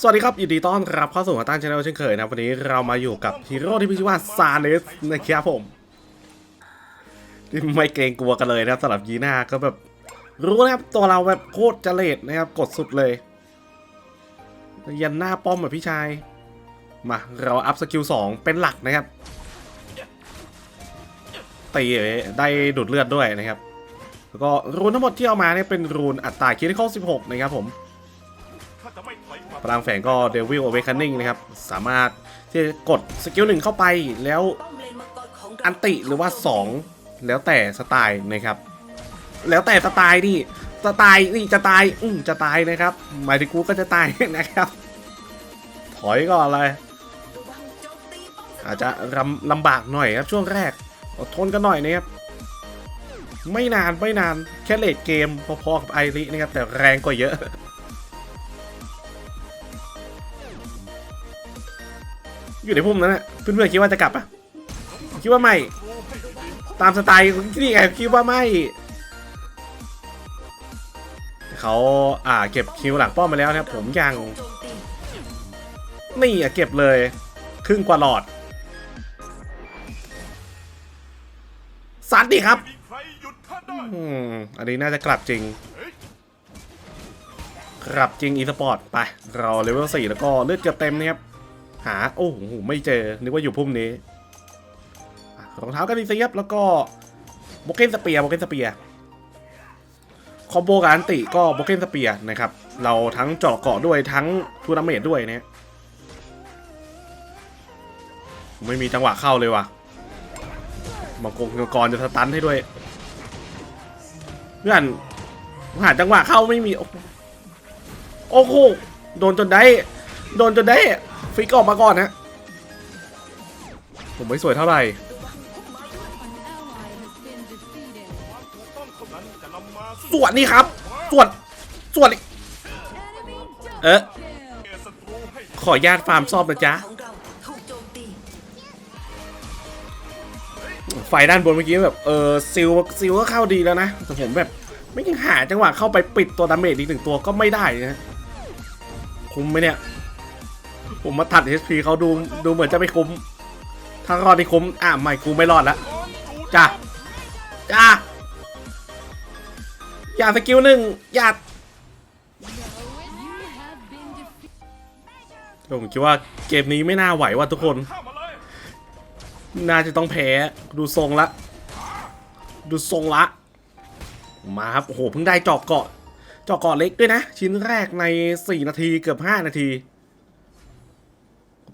สวัสดีครับยินดีต้อนรับเข้าสู่หัวตั้งชาแนลเช่นเคยนะครับวันนี้เรามาอยู่กับฮีโร่ที่มีชื่อว่าซาเลสนะครับผมที่ไม่เกรงกลัวกันเลยนะครับสำหรับยีน่าก็แบบ รู้นะครับตัวเราแบบโคตรเจเลดนะครับ กดสุดเลย ยันหน้าป้อมแบบพี่ชาย มาเราอัพสกิล2เป็นหลักนะครับตีได้ดูดเลือดด้วยนะครับ แล้วก็รูนทั้งหมดที่เอามาเนี่ยเป็นรูนอัตราคิริคอล16 นะครับผม พลังแฝงก็ Devil Awakening นะครับ สามารถที่จะกดสกิลหนึ่งเข้าไปแล้วอันติหรือว่า 2 แล้วแต่สไตล์นะครับ แล้วแต่สไตล์นี่สไตล์นี่จะตายอืมจะตายนะครับ หมายถึงกูก็จะตายนะครับ ถอยก่อนเลยอาจจะลำลำบากหน่อยครับช่วงแรกอดทนกันหน่อยนะครับไม่นานไม่นานแค่เลดเกมพอๆกับไอรินะครับแต่แรงกว่าเยอะ อยู่ในพุ่มนั้นนะเพื่อนๆคิดว่าจะกลับอะคิดว่าไม่ ตามสไตล์นี่ไงคิดว่าไม่เขาอ่าเก็บคิวหลังป้อมมาแล้วนะครับ ผมยังนี่อะเก็บเลย ครึ่งกว่าหลอดสันดิครับอืมอันนี้น่าจะกลับจริง กลับจริงอีสปอร์ตไป เราเลเวล4แล้วก็เลือดเกือบเต็มนะครับ หาโอ้โหไม่เจอ นึกว่าอยู่พุ่มนี้รองเท้ากันดีเซียบแล้วก็โบเกนสเปียโบเกนสเปียคอมโบกับอันติก็โบเกนสเปียนะครับ เราทั้งเจาะเกาะด้วยทั้งทูนาเมตด้วยเนี่ยไม่มีจังหวะเข้าเลยว่ะมังกรมังกรจะสตันให้ด้วยเพื่อนหาจังหวะเข้าไม่มี โอโหโอ้โหโดนจนได้ โดนจนได้ ฟิกออกมาก่อนนะ ผมไม่สวยเท่าไหร่สวดนี่ครับสวดสวดเออขอญาตฟาร์มซ่อมนะจ๊ะ ไฟด้านบนเมื่อกี้แบบ เออซิลซิลก็เข้าดีแล้วนะ แต่ผมแบบ ไม่ยังหาจังหวะเข้าไปปิดตัวดาเมจอีกหนึ่งตัวก็ไม่ได้นะ คุ้มไหมเนี่ย ผมมาตัด HP เขาดูดูเหมือนจะไม่คุ้ม ถ้ารอดที่คุ้ม อะไม่กูไม่รอดล้วจ้าจ้าอย่าสกิลหนึ่งอย่าผมคิดว่าเกมนี้ไม่น่าไหวว่ะทุกคน น่าจะต้องแพ้ ดูทรงละ ดูทรงละ มาครับ โอ้โห เพิ่งได้จอกเกาะ จอกเกาะเล็กด้วยนะ ชิ้นแรกใน 4 นาทีเกือบ 5 นาที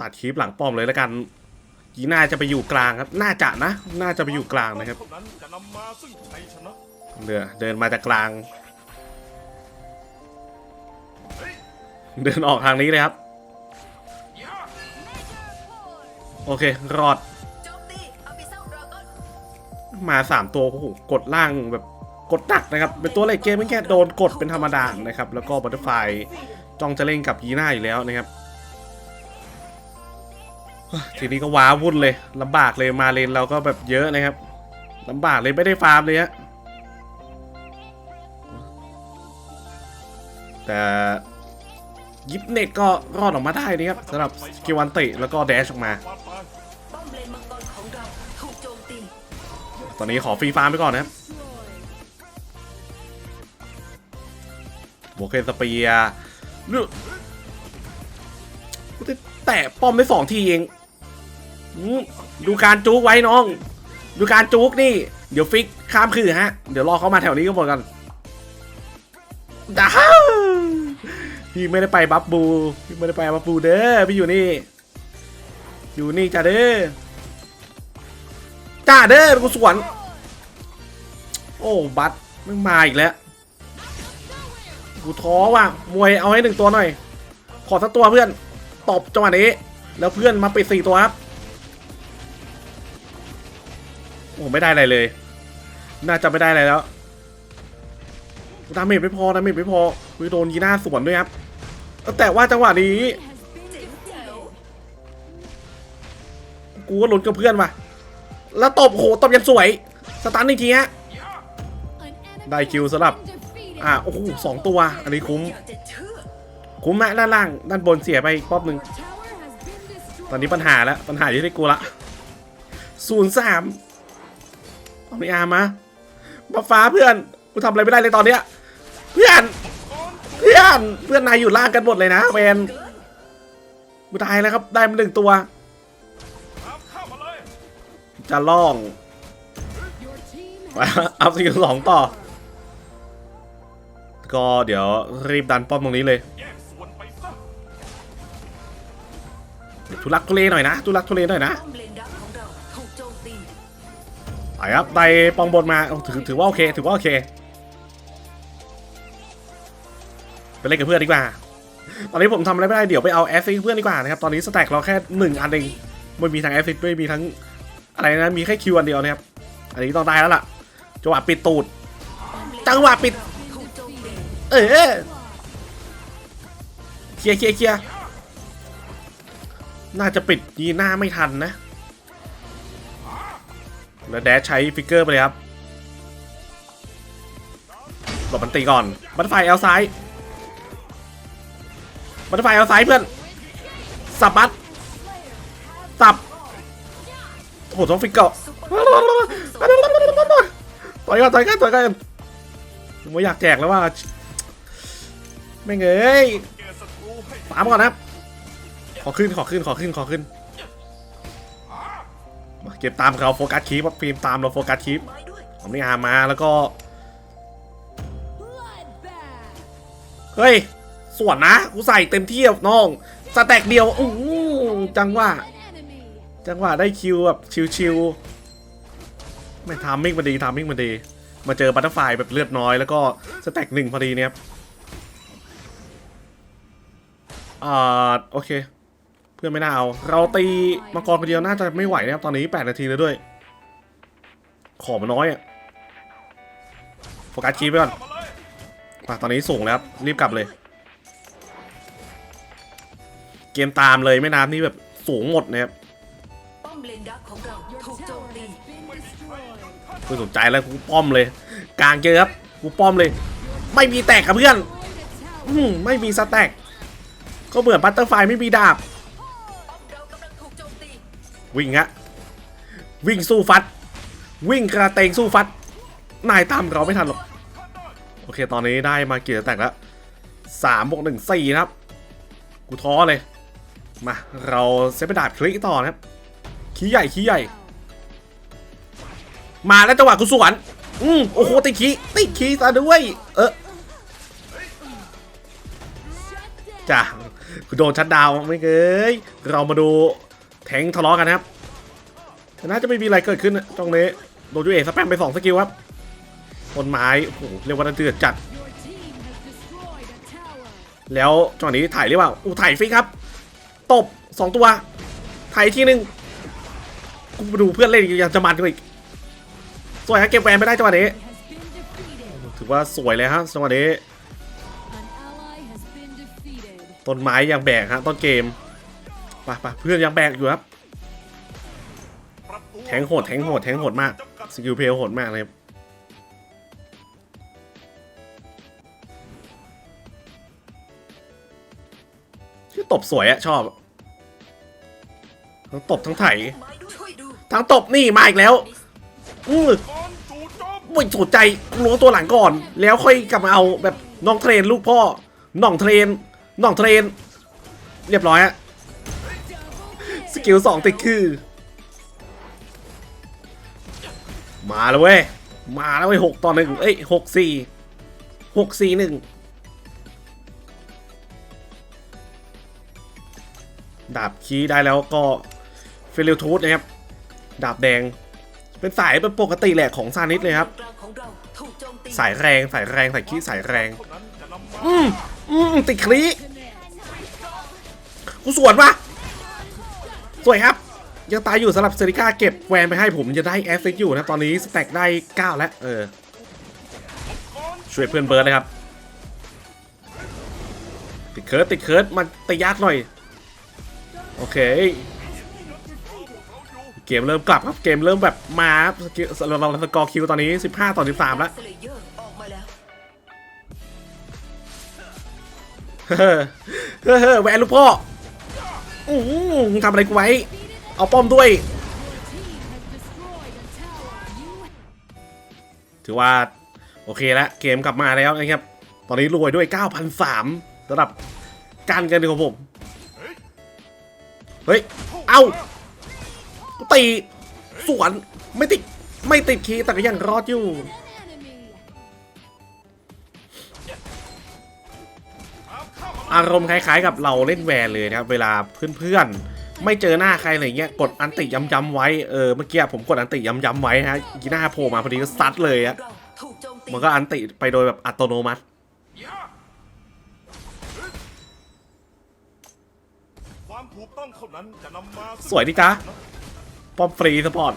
ตัดคลิปหลังป้อมเลยแล้วกันยีน่าจะไปอยู่กลางครับ น่าจะนะ น่าจะไปอยู่กลางนะครับเดือเดินมาจากกลาง เดินออกทางนี้เลยครับ โอเค รอด มาสามตัวโอ้โหกดล่างแบบกดหนักนะครับ เป็นตัวเล็กเกมไม่แค่โดนกดเป็นธรรมดานะครับ แล้วก็บัตเตอร์ไฟจ้องจะเล่นกับยีน่าอยู่แล้วนะครับ ทีนี้ก็ว้าวุ่นเลยลำบากเลยมาเลนเราก็แบบเยอะนะครับลำบากเลยไม่ได้ฟาร์มเลยฮะแต่ยิปเน็ตก็รอดออกมาได้นะครับสำหรับสกิวันติแล้วก็แดชออกมา ตอนนี้ขอฟรีฟาร์มไปก่อนนะครับโบเคนสเปียร์เลือกแตะป้อมไปสองทีเอง ดูการจุกไว้น้อง ดูการจุกนี่ เดี๋ยวฟิกข้ามคือฮะ เดี๋ยวรอเขามาแถวนี้ก็หมดกันดาพี่ไม่ได้ไปบัฟบู พี่ไม่ได้ไปบัฟบูเด้อ พี่อยู่นี่ อยู่นี่จ้าเด้อ จ้าเด้อกูสวน โอ้บัตไม่มาอีกแล้ว กูท้อว่ะ มวยเอาให้หนึ่งตัวหน่อย ขอสักตัวเพื่อน ตบจังหวะนี้ แล้วเพื่อนมาปิดสี่ตัวครับ โอ้ไม่ได้อะไรเลย น่าจะไม่ได้อะไรแล้วดาเมจไม่พอดาเมจไม่พอวิโดนยีน่าสวนด้วยครับ แต่ว่าจังหวะนี้กูก็ลุ้นกับเพื่อนว่ะแล้วตบโหตบยันสวย สตันอีกทีฮะได้คิวสำหรับ อ่าโอ้โหสองตัว อันนี้คุ้ม คุ้มแมากด้านล่าง ด้านบนเสียไปอีกป๊อบหนึ่งตอนนี้ปัญหาแล้ว ปัญหาอยู่ที่กูละศูนย์สาม ม่อามามาฟ้าเพื่อนกูทำอะไรไม่ได้เลยตอนเนี้ย เพื่อน เพื่อนเพื่อนนายอยู่ล่างกันหมดเลยนะเวนกูตายแล้วครับได้มาหนึ่งตัว จะล่องอัพสกิลสองต่อ ก็เดี๋ยวรีบดันป้อมตรงนี้เลยทุลักทุเลหน่อยนะทุลักทุเลหน่อยนะ ไปครับได้ปองบนมาถือถือว่าโอเค ถือว่าโอเคไปเล่นกับเพื่อนดีกว่า ตอนนี้ผมทำอะไรไม่ได้เดี๋ยวไปเอาแอสซิสเพื่อนดีกว่านะครับ ตอนนี้สแต็กเราแค่หนึ่งอันเองไม่มีทั้งแอสซิสไม่มีทั้งอะไรนะ มีแค่คิวอันเดียวนะครับ อันนี้ต้องได้แล้วล่ะ จังหวะปิดตูด จังหวะปิด เออเคลียร์เคลียร์เคลียร์น่าจะปิดยีหน้าไม่ทันนะ แล้วแดชใช้ฟิกเกอร์ไปเลยครับหลบมันตีก่อนบัตไฟเอลซ้ายบัตไฟเอลซ้ายเพื่อนสับบัตสับโหต้องฟิกเกอร์ต่อยกันต่อยกันต่อยกันผมไม่อยากแจกแล้วว่าไม่เงยตามก่อนนะครับขอขึ้นขอขึ้นขอขึ้นขอขึ้น เก็บตามเขาโฟกัสคีปฟิล์มตามเราโฟกัสคีปผมนี่อามาแล้วก็ เฮ้ยส่วนนะ กูใส่เต็มที่น้องสแต็กเดียวอู้หูจังหวะจังหวะได้คิวแบบชิวๆไม่ทามมิ่งมันดีทามมิ่งมันดี มาเจอบัตเตอร์ไฟแบบเลือดน้อยแล้วก็สแต็กหนึ่งพอดีเนี่ยอ่าโอเค พื่อนไม่น่าเอา เราตีมังกรคนเดียวน่าจะไม่ไหวนะครับตอนนี้ 8 นาทีแล้วด้วย ของมันน้อยอะโฟกัสคีไปก่อนมาตอนนี้สูงแล้วรีบกลับเลย เกมตามเลยแม่น้ำนี่แบบสูงหมดนะครับป้อมเลนดักของเราถูกโจมตีไม่สนใจแล้วกูป้อมเลย กลางเจอครับกูป้อมเลย ไม่มีแตกกับเพื่อนอืไม่มีสแต็กก็เหมือนบัตเตอร์ไฟไม่มีดาบ วิ่งฮะ วิ่งสู้ฟัด วิ่งกระเตงสู้ฟัด นายตามเราไม่ทันหรอก โอเค ตอนนี้ได้มาเกี่สแต็กแล้วสามบวกหนึ่งสี่นะครับ กูท้อเลย มา เราเซฟไปดาบคลิกต่อนะครับ ขี้ใหญ่ขี้ใหญ่ มาแล้วจังหวะกูสวน อืมโอ้โหติขี้ติขี้ซะด้วย เออจ้ะกูโดนชัดดาวไม่เกยเรามาดู แทงทะเลาะกันนะครับแต่น่าจะไม่มีอะไรเกิดขึ้นนะตรงนี้โดนยูเอสแปมไปสองสกิลครับต้นไม้โอ้โหเรียกว่าเดือดจัด แล้วจังหวะนี้ถ่ายหรือเปล่าอู้ถ่ายฟิกครับ ตบสองตัว ถ่ายอีกทีหนึ่งกูมาดูเพื่อนเล่นยังจะมันกันอีกสวยฮะเก็บแวนไม่ได้จังหวะนี้ ถือว่าสวยเลยฮะจังหวะนี้ ต้นไม้ยังแบกฮะต้นเกม ปไปเพื่อนยังแบกอยู่ครับ แทงโหดแทงโหดแทงโหดมากสกิลเพลโหดมากเลยชื่อตบสวยอะชอบ ทั้งตบทั้งไถ ทั้งตบนี่มาอีกแล้ว อือไม่สนใจกูรู้ตัวหลังก่อน แล้วค่อยกลับมาเอาแบบน้องเทรนลูกพ่อ น้องเทรน น้องเทรน เรียบร้อยอะ สกิลสองติดคือ มาแล้วเว้ย มาแล้วเว้ยหกต่อหนึ่งเอ้ยหกสี่หกสี่หนึ่งดาบคีได้แล้วก็เฟลิลทูธนะครับ ดาบแดง เป็นสายเป็นปกติแหละของซานิสเลยครับ สายแรงสายแรงสายขี้สายแรง อืมอืมติดคลีกูสวนปะ สวยครับ ยังตายอยู่สำหรับเซริก้าเก็บแวนไปให้ผมจะได้แอสเซอยู่นะ ตอนนี้สแต็กได้ 9 แล้ว เออ ช่วยเพื่อนเบิร์ดเลยครับ ติดเคิร์ดติดเคิร์ดมันตียากหน่อย โอเค เกมเริ่มกลับครับ เกมเริ่มแบบมาครับเราเราสกอร์คิวตอนนี้ 15 ต่อ 13 แล้วเลเยอร์ออกมแล้วเฮ้อเฮ้อแหวนลูกพ่อ อื้อหือทำอะไรกูไว้ เอาป้อมด้วย ถือว่า โอเคแล้วเกมกลับมาแล้วนะครับ ตอนนี้รวยด้วย 9,003สำหรับการเงินของผม เฮ้ย เอ้าตี สวน ไม่ติด ไม่ติดคีแต่ก็ยังรอดอยู่ อารมณ์คล้ายๆ กับเราเล่นแวนเลยนะครับ เวลาเพื่อนๆ ไม่เจอหน้าใครอะไรเงี้ย กดอันติย้ำๆไว้ เออ เมื่อกี้ผมกดอันติย้ำๆไว้นะฮะยีหน้าโผล่มาพอดีก็ซัดเลยอะมันก็อันติไปโดยแบบอัตโนมัติ ความถูกต้องเท่านั้นจะนำมาสวยดิจ๊ะป้อมฟรีสปอร์ต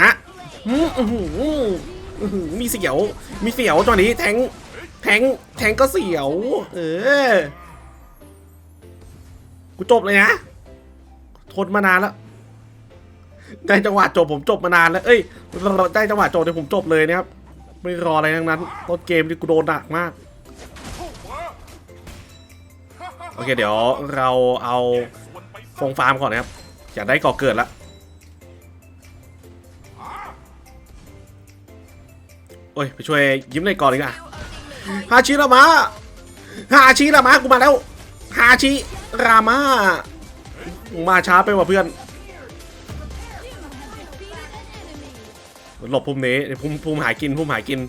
ฮะมีเสียว มีเสียวตัวนี้แทง แทงแทงก็เสียว เออ กูจบเลยนะ ทนมานานแล้ว ได้จังหวะจบผมจบมานานแล้ว เอ้ย ได้จังหวะจบเดี๋ยวผมจบเลยนะครับ ไม่รออะไรทั้งนั้น ต้นเกมที่กูโดนหนักมาก โอเคเดี๋ยวเราเอาฟงฟาร์มก่อนนะครับ อยากได้ก่อเกิดละโอ้ย ไปช่วยยิ้มในก่อนดีกว่า ฮาชิรามาฮาชิรามากูมาแล้วฮาชิรามามาช้าไปว่ะเพื่อน หลบพุ่มนี้พุ่มพุ่มหายกินพุ่มหายกิน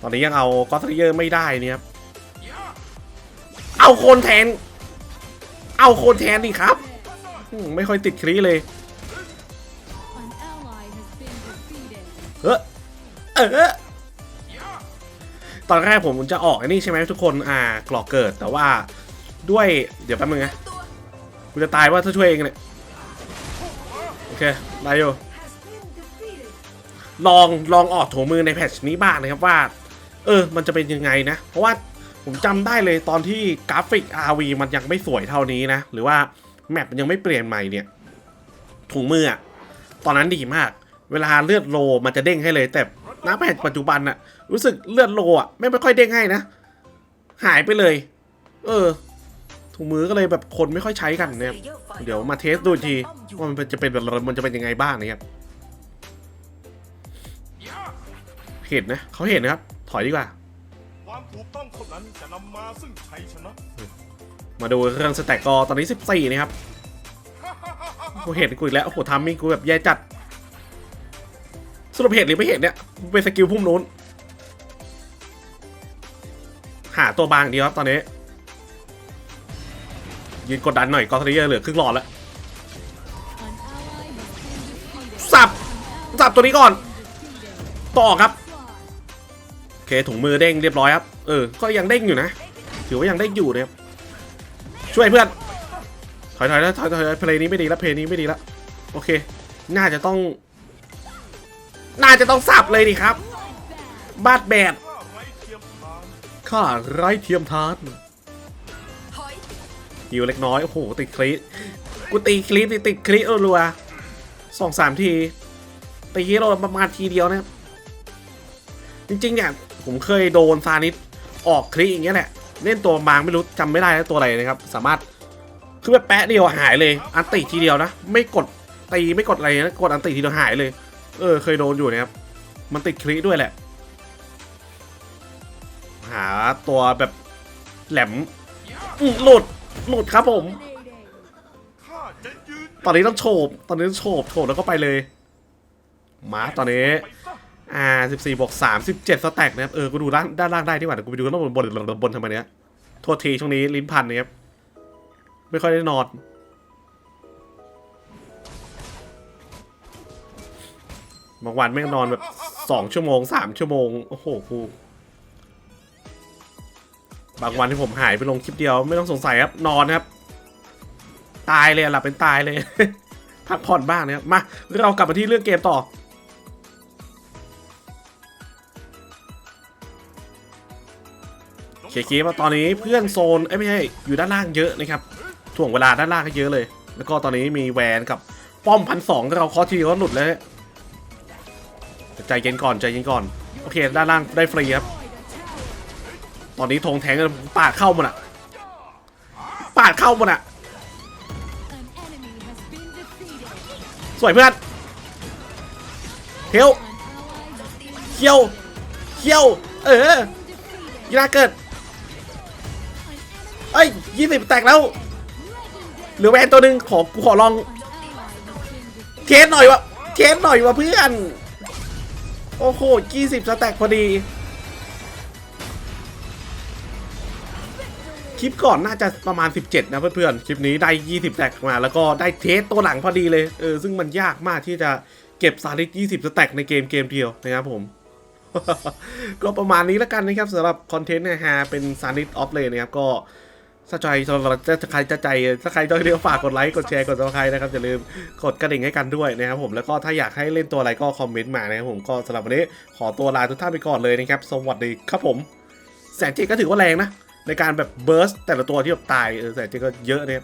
ตอนนี้ยังเอากอสเยอร์ไม่ได้เนี่ยครับเอาโคนแทน เอาโคนแทนดิครับ ไม่ค่อยติดคลีเลยเออเออ ตอนแรกผมจะออกไอ้นี่ใช่ไหมทุกคนอ่ากรอกเกิดแต่ว่าด้วยเดี๋ยวแป๊บนึงนะกูจะตายว่าถ้าช่วยเองเนี่ยโอเคได้อยู่ลองลองออกโถมือในแพทช์นี้บ้างนะครับว่า เออ มันจะเป็นยังไงนะ เพราะว่าผมจำได้เลยตอนที่กราฟิก RV มันยังไม่สวยเท่านี้นะ หรือว่าแมปมันยังไม่เปลี่ยนใหม่เนี่ยถุงมืออะตอนนั้นดีมาก เวลาเลือดโลมันจะเด้งให้เลย แต่ณแพทปัจจุบันอะ รู้สึกเลือดโลอะไม่ไม่ค่อยเด้งให้นะ หายไปเลย เออ ถุงมือก็เลยแบบคนไม่ค่อยใช้กันนะครับเดี๋ยวมาเทสดูอีกทีว่ามันจะเป็นแบบมันจะเป็นยังไงบ้างนะครับเห็นนะเขาเห็นนะครับ ถอยดีกว่า ความถูกต้องเท่านั้นจะนำมาซึ่งชัยชนะ มาดูเรื่องสแต็กกอตอนนี้ 14 นะครับกูเห็นกูอีกแล้วโอ้โหทามมิ่งกูแบบแย่จัด สรุปเห็นหรือไม่เห็นเนี่ยเป็นสกิลพุ่มนู้น หาตัวบางดีครับตอนนี้ ยืนกดดันหน่อยกอสเรียเหลือครึ่งหลอดแล้วสับสับตัวนี้ก่อน ต่อครับโอเคถุงมือเด้งเรียบร้อยครับเออก็ยังเด้งอยู่นะถือว่ายังเด้งอยู่นะครับช่วยเพื่อนถอยถอยแล้วถอยถอยเพลงนี้ไม่ดีแล้วเพลงนี้ไม่ดีแล้วโอเค น่าจะต้อง น่าจะต้องสับเลยดิครับบาดแบด ข้าไร้เทียมทานข้านถอยฮิวเล็กน้อย โอ้โห ติดคลิปกูตีคลิปติดติดคลิปรัวสองสามทีตีเราประมาณทีเดียวนะครับจริงๆเนี่ยผมเคยโดนซานิสออกคลิปอย่างเงี้ยแหละเล่นตัวบางไม่รู้จำไม่ได้แล้วตัวอะไรนะครับ สามารถคือแบบแปะเดียวหายเลย อันติทีเดียวนะ ไม่กดตีไม่กดอะไรนะกดอันติทีเดียวหายเลย เออ เคยโดนอยู่นะครับมันติดคลิปด้วยแหละ หาตัวแบบแหลมหลุดหลุดครับผม ตอนนี้ต้องโฉบตอนนี้ต้องโฉบโฉบแล้วก็ไปเลย มาตอนนี้ไปซะอ่า14บวก37สแต็กนะครับเออกูดูด้านด้านล่างได้ดีกว่าเดี๋ยวกูไปดูด้านบนบนบนบนทำไมเนี้ยโทษทีช่วงนี้ลิ้นพันนะครับไม่ค่อยได้นอนบางวันแม่งนอนแบบ2ชั่วโมง3ชั่วโมง โอ้โหกู บางวันที่ผมหายไปลงคลิปเดียวไม่ต้องสงสัยครับนอนครับ ตายเลยหลับเป็นตายเลย พักผ่อนบ้างนะครับมาเรากลับมาที่เรื่องเกมต่อเคเคมาตอนนี้เพื่อนโซนเอ้ไม่ใช่อยู่ด้านล่างเยอะนะครับถ่วงเวลาด้านล่างก็เยอะเลย แล้วก็ตอนนี้มีแวนกับป้อมพันสองเราคอทีก็หลุดแล้วเนี่ยใจเย็นก่อนใจเย็นก่อน โอเค ด้านล่างได้ฟรีครับ อนนี้ธงแทงกันปาดเข้ามันอะปาดเข้ามันอะสวยเพื่อนเฮล An ally has been เคียวเคียว เออยีราเกิดเอ้ยยี่สิบแตกแล้วเหลือแวนตัวหนึ่งขอกูขอลอง เทสหน่อยวะเทสหน่อยวะเพื่อน โอ้โหยี่สิบสแต็กพอดี ลิปก่อนน่าจะประมาณ 17 นะเพื่อนๆ คลิปนี้ได้ 20 แตกมา แล้วก็ได้เทสตัวหลังพอดีเลย เออ ซึ่งมันยากมากที่จะเก็บซาริส20 สแต็กในเกมเกมเดียวนะครับผม ก็ประมาณนี้แล้วกันนะครับสำหรับคอนเทนต์นะฮะเป็นซาริสออฟเลนนะครับ ก็ถ้าใจสำหรับจะใครจะใจถ้าใครจะเรียกฝากกดไลค์กดแชร์กดซับสไครต์นะครับอย่าลืมกดกระดิ่งให้กันด้วยนะครับผมแล้วก็ถ้าอยากให้เล่นตัวอะไรก็คอมเมนต์มานะครับผมก็สำหรับวันนี้ขอตัวลาทุกท่านไปก่อนเลยนะครับสวัสดีครับผมแสนเจก็ถือว่าแรงนะ ในการแบบเบิร์สแต่ละตัวที่แบบตายเออแสนเจก็เยอะเนี่ย